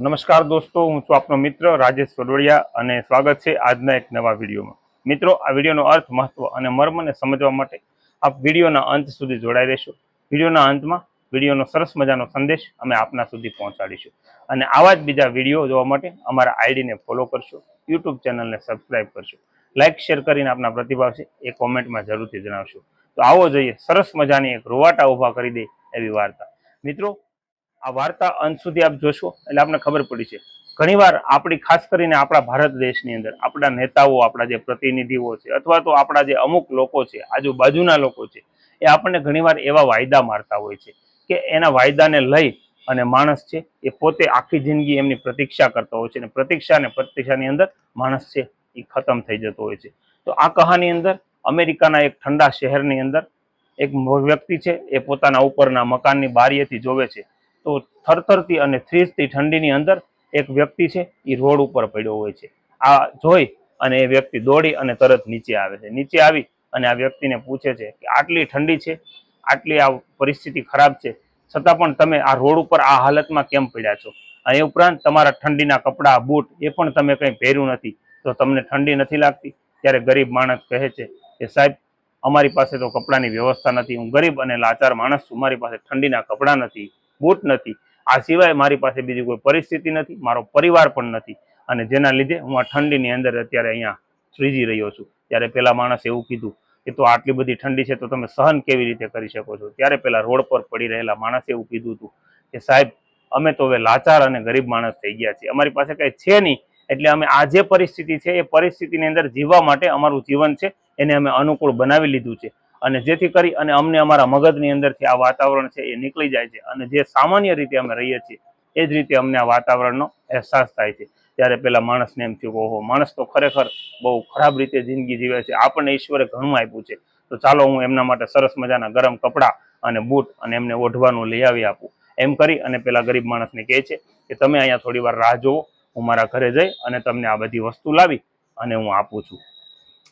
નમસ્કાર દોસ્તો, હું છું આપનો મિત્ર રાજેશ વડોડિયા અને સ્વાગત છે આજના એક નવા વિડીયોમાં. મિત્રો, આ વિડીયોનો અર્થ, મહત્વ અને મર્મને સમજવા માટે આપ વિડીયોના અંત સુધી જોડાઈ રહેશો. વિડીયોના અંતમાં વિડીયોનો સરસ મજાનો સંદેશ અમે આપના સુધી પહોંચાડીશું. અને આવા જ બીજા વીડિયો જોવા માટે અમારા આઈડીને ફોલો કરશો, યુટ્યુબ ચેનલને સબસ્ક્રાઈબ કરશો. લાઇક શેર કરીને આપના પ્રતિભાવ છે એ કોમેન્ટમાં જરૂરથી જણાવશો. તો આવો જોઈએ, સરસ મજાની એક રોવાટા ઊભા કરી દે એવી વાર્તા. મિત્રો આ વાર્તા અંત સુધી આપ જોશો એટલે આપને ખબર પડી છે. ઘણીવાર આપણી ખાસ કરીને આપણા ભારત દેશની અંદર આપણા નેતાઓ, આપણા જે પ્રતિનિધિઓ છે અથવા તો આપણા જે અમુક લોકો છે, આજુબાજુના લોકો છે, એ આપણને ઘણીવાર એવા વાયદા મારતા હોય છે કે એના વાયદાને લઈ અને માણસ છે એ પોતે આખી જિંદગી એમની પ્રતીક્ષા કરતો હોય છે અને પ્રતીક્ષા અને પ્રતીક્ષાની અંદર માણસ છે એ ખતમ થઈ જતો હોય છે. તો આ કહાની અંદર અમેરિકાના એક ઠંડા શહેરની અંદર એક વ્યક્તિ છે એ પોતાના ઉપરના મકાનની બારીએથી જોવે છે તો થરથરતી અને થ્રીસતી ઠંડીની અંદર એક વ્યક્તિ છે એ રોડ ઉપર પડ્યો હોય છે. આ જોઈ અને એ વ્યક્તિ દોડી અને તરત નીચે આવે છે. નીચે આવી અને આ વ્યક્તિને પૂછે છે કે આટલી ઠંડી છે? આટલી આ પરિસ્થિતિ ખરાબ છે. છતાં પણ તમે આ રોડ ઉપર આ હાલતમાં કેમ પડ્યા છો? અને એ ઉપરાંત તમારા ઠંડીના કપડાં, બૂટ એ પણ તમે કંઈ પહેર્યું નથી. તો તમને ઠંડી નથી લાગતી, ત્યારે ગરીબ માણસ કહે છે કે, સાહેબ, અમારી પાસે તો કપડાની વ્યવસ્થા નથી. હું ગરીબ અને લાચાર માણસ છું. મારી પાસે ઠંડીના કપડાં નથી. બૂટ નથી. આ સિવાય મારી પાસે બીજી કોઈ પરિસ્થિતિ નથી, મારો પરિવાર પણ નથી. અને જેના લીધે હું આ ઠંડીની અંદર અત્યારે અહીંયા ત્રીજી રહ્યો છું. ત્યારે પેલા માણસે એવું કીધું કે તો આટલી બધી ઠંડી છે તો તમે સહન કેવી રીતે કરી શકો છો? ત્યારે પેલા રોડ પર પડી રહેલા માણસે એવું કીધું હતું કે, સાહેબ, અમે તો હવે લાચાર અને ગરીબ માણસ થઈ ગયા છીએ. અમારી પાસે કંઈ છે નહીં. એટલે અમે આ જે પરિસ્થિતિ છે એ પરિસ્થિતિની અંદર જીવવા માટે અમારું જીવન છે. એને અમે અનુકૂળ બનાવી લીધું છે. અને જેથી કરી અને અમને અમારા મગજની અંદરથી આ વાતાવરણ છે એ નીકળી જાય છે. અને જે સામાન્ય રીતે અમે રહીએ છીએ, એ જ રીતે અમને આ વાતાવરણનો અહેસાસ થાય છે. ત્યારે પેલા માણસને એમ થયું ઓહો, માણસ તો ખરેખર બહુ ખરાબ રીતે જિંદગી જીવે છે. આપણને ઈશ્વરે ઘણું આપ્યું છે. તો ચાલો હું એમના માટે સરસ મજાના ગરમ કપડાં અને બૂટ અને એમને ઓઢવાનું લઈ આવી આપું. એમ કરી અને પેલા ગરીબ માણસને કહે છે કે તમે અહીંયા થોડી વાર રાહ જુઓ, હું મારા ઘરે જઈ અને તમને આ બધી વસ્તુ લાવી અને હું આપું છું.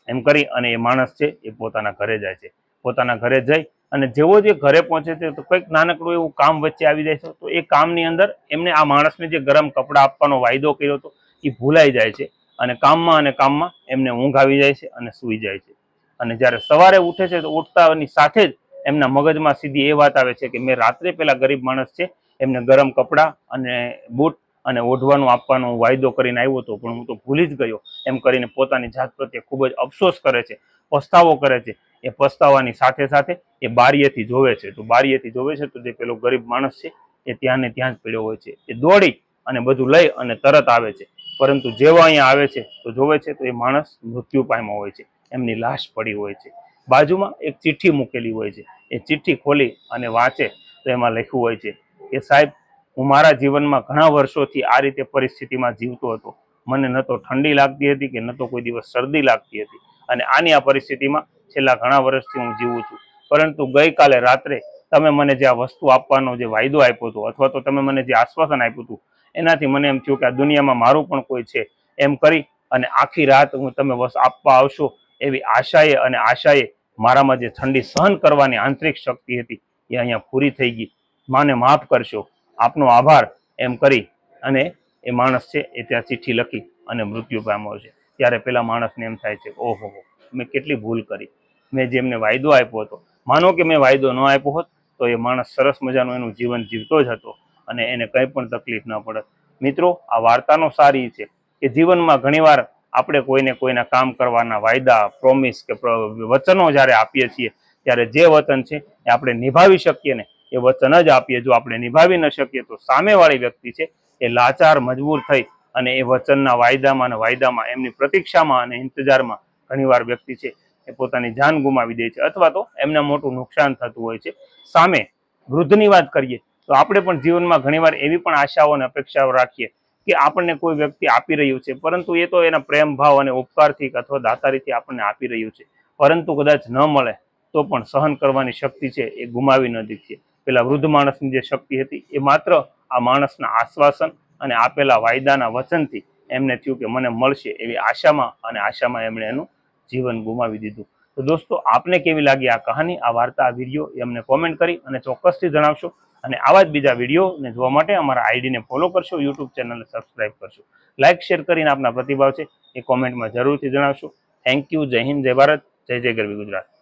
એમ કરી અને એ માણસ છે એ પોતાના ઘરે જાય છે. પોતાના ઘરે જઈ અને જેવો જે ઘરે પહોંચે છે તો કંઈક નાનકડું એવું કામ વચ્ચે આવી જાય છે. તો એ કામની અંદર એમને આ માણસને જે ગરમ કપડાં આપવાનો વાયદો કર્યો હતો એ ભૂલાઈ જાય છે અને કામમાં અને કામમાં એમને ઊંઘ આવી જાય છે અને સૂઈ જાય છે. અને જ્યારે સવારે ઉઠે છે તો ઉઠતાની સાથે જ એમના મગજમાં સીધી એ વાત આવે છે કે મેં રાત્રે પેલા ગરીબ માણસ છે, એમને ગરમ કપડાં અને બૂટ અને ઓઢવાનું આપવાનો વાયદો કરીને આવ્યો હતો. પણ હું તો ભૂલી જ ગયો. એમ કરીને પોતાની જાત પ્રત્યે ખૂબ જ અફસોસ કરે છે, પસ્તાવો કરે છે. એ પસ્તાવાની સાથે સાથે એ બારીએથી જોવે છે. તો બારીએથી જોવે છે તો જે પેલો ગરીબ માણસ છે એ ત્યાં ને ત્યાં જ પડ્યો હોય છે. એ દોડી અને બધું લઈ અને તરત આવે છે. પરંતુ જેવા અહીંયા આવે છે તો જોવે છે તો એ માણસ મૃત્યુ પામ્યો હોય છે. એમની લાશ પડી હોય છે. બાજુમાં એક ચિઠ્ઠી મૂકેલી હોય છે. એ ચિઠ્ઠી ખોલી અને વાંચે તો એમાં લખ્યું હોય છે કે, સાહેબ, હું મારા જીવનમાં ઘણા વર્ષોથી આ રીતે પરિસ્થિતિમાં જીવતો હતો. મને ન તો ઠંડી લાગતી હતી કે ન તો કોઈ દિવસ શરદી લાગતી હતી. અને આની આ પરિસ્થિતિમાં છેલ્લા ઘણા વર્ષથી હું જીવું છું. પરંતુ ગઈકાલે રાત્રે તમે મને જે આ વસ્તુ આપવાનો જે વાયદો આપ્યો હતો અથવા તો તમે મને જે આશ્વાસન આપ્યું હતું, એનાથી મને એમ થયું કે આ દુનિયામાં મારું પણ કોઈ છે, એમ કરી અને આખી રાત હું તમે વસ આપવા આવશો એવી આશાએ અને આશાએ મારામાં જે ઠંડી સહન કરવાની આંતરિક શક્તિ હતી એ અહીંયા પૂરી થઈ ગઈ. માને માફ કરશો. આપનો આભાર એમ કરી અને એ માણસ છે એ ત્યાં ચિઠ્ઠી લખી અને મૃત્યુ પામ્યો છે. ત્યારે પેલા માણસને એમ થાય છે ઓહો ઓહો. મેં કેટલી ભૂલ કરી. મેં જેમને વાયદો આપ્યો હતો, માનો કે મેં વાયદો ન આપ્યો હોત, તો એ માણસ સરસ મજાનું એનું જીવન જીવતો જ હતો અને એને કંઈ પણ તકલીફ ન પડત. મિત્રો, આ વાર્તાનો સારી છે કે જીવનમાં ઘણીવાર આપણે કોઈને કોઈના કામ કરવાના વાયદા પ્રોમિસ કે વચનો જ્યારે આપીએ છીએ, ત્યારે જે વચન છે એ આપણે નિભાવી શકીએ ને, એ વચન જ આપીએ. જો આપણે નિભાવી ન શકીએ, તો સામેવાળી વ્યક્તિ છે એ લાચાર, મજબૂર થઈ અને એ વચનના વાયદામાં અને વાયદામાં એમની પ્રતીક્ષામાં અને ઇંતજારમાં ઘણીવાર વ્યક્તિ છે એ પોતાની જાન ગુમાવી દે છે અથવા તો એમને મોટું નુકસાન થતું હોય છે. સામે વૃદ્ધની વાત કરીએ તો આપણે પણ જીવનમાં ઘણીવાર એવી પણ આશાઓ અને અપેક્ષાઓ રાખીએ કે આપણને કોઈ વ્યક્તિ આપી રહ્યું છે, પરંતુ એ તો એના પ્રેમ ભાવ અને ઉપકારથી અથવા દાતારીથી આપણને આપી રહ્યું છે. પરંતુ કદાચ ન મળે તો પણ સહન કરવાની શક્તિ છે એ ગુમાવી ન દીધી. પેલા વૃદ્ધ માણસની જે શક્તિ હતી એ માત્ર આ માણસના આશ્વાસન અને આપેલા વાયદાના વચનથી એમને થયું કે મને મળશે એવી આશામાં અને આશામાં એમણે એનું જીવન ગુમાવી દીધું. તો દોસ્તો, આપને કેવી લાગી આ કહાની, આ વાર્તા, આ વીડિયો એ અમને કોમેન્ટ કરી અને ચોક્કસથી જણાવશો. અને આવા જ બીજા વિડીયોને જોવા માટે અમારા આઈડીને ફોલો કરશો યુટ્યુબ ચેનલને સબસ્ક્રાઇબ કરશો. લાઇક શેર કરીને આપના પ્રતિભાવ છે, એ કોમેન્ટમાં જરૂરથી જણાવશો. થેન્ક યુ જય હિન્દ, જય ભારત, જય જય ગરવી ગુજરાત.